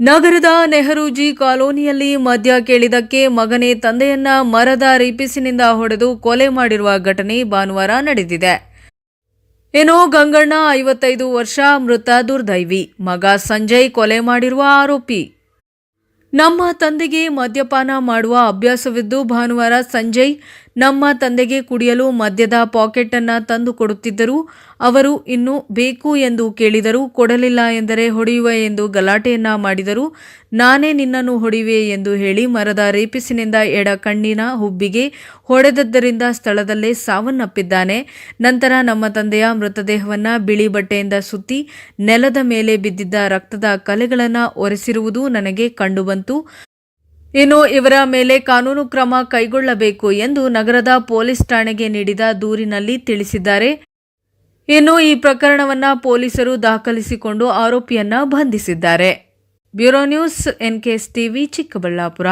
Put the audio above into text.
ನಗರದ ನೆಹರೂಜಿ ಕಾಲೋನಿಯಲ್ಲಿ ಮದ್ಯ ಕೇಳಿದಕ್ಕೆ ಮಗನೇ ತಂದೆಯನ್ನ ಮರದ ರೀಪಿಸಿನಿಂದ ಹೊಡೆದು ಕೊಲೆ ಮಾಡಿರುವ ಘಟನೆ ಭಾನುವಾರ ನಡೆದಿದೆ. ಏನೋ ಗಂಗಣ್ಣ ಐವತ್ತೈದು ವರ್ಷ, ಮೃತ ದುರ್ದೈವಿ. ಮಗ ಸಂಜಯ್ ಕೊಲೆ ಮಾಡಿರುವ ಆರೋಪಿ. ನಮ್ಮ ತಂದೆಗೆ ಮದ್ಯಪಾನ ಮಾಡುವ ಅಭ್ಯಾಸವಿದ್ದು ಭಾನುವಾರ ಸಂಜಯ್ ನಮ್ಮ ತಂದೆಗೆ ಕುಡಿಯಲು ಮದ್ಯದ ಪಾಕೆಟ್ ಅನ್ನ ತಂದು ಕೊಡುತ್ತಿದ್ದರು ಅವರು ಇನ್ನು ಬೇಕು ಎಂದು ಕೇಳಿದರು ಕೊಡಲಿಲ್ಲ ಎಂದರೆ ಹೊಡೆಯುವ ಎಂದು ಗಲಾಟೆಯನ್ನ ಮಾಡಿದರು. ನಾನೇ ನಿನ್ನನ್ನು ಹೊಡೆಯುವೆ ಎಂದು ಹೇಳಿ ಮರದ ರೇಪಿಸಿನಿಂದ ಎಡ ಕಣ್ಣಿನ ಹುಬ್ಬಿಗೆ ಹೊಡೆದದ್ದರಿಂದ ಸ್ಥಳದಲ್ಲೇ ಸಾವನ್ನಪ್ಪಿದ್ದಾನೆ. ನಂತರ ನಮ್ಮ ತಂದೆಯ ಮೃತದೇಹವನ್ನ ಬಿಳಿ ಬಟ್ಟೆಯಿಂದ ಸುತ್ತಿ ನೆಲದ ಮೇಲೆ ಬಿದ್ದಿದ್ದ ರಕ್ತದ ಕಲೆಗಳನ್ನು ಒರೆಸಿರುವುದು ನನಗೆ ಕಂಡುಬಂತು. ಇನ್ನು ಇವರ ಮೇಲೆ ಕಾನೂನು ಕ್ರಮ ಕೈಗೊಳ್ಳಬೇಕು ಎಂದು ನಗರದ ಪೊಲೀಸ್ ಠಾಣೆಗೆ ನೀಡಿದ ದೂರಿನಲ್ಲಿ ತಿಳಿಸಿದ್ದಾರೆ. ಇನ್ನು ಈ ಪ್ರಕರಣವನ್ನು ಪೊಲೀಸರು ದಾಖಲಿಸಿಕೊಂಡು ಆರೋಪಿಯನ್ನ ಬಂಧಿಸಿದ್ದಾರೆ. Bureau news NKS TV Chikkaballapur.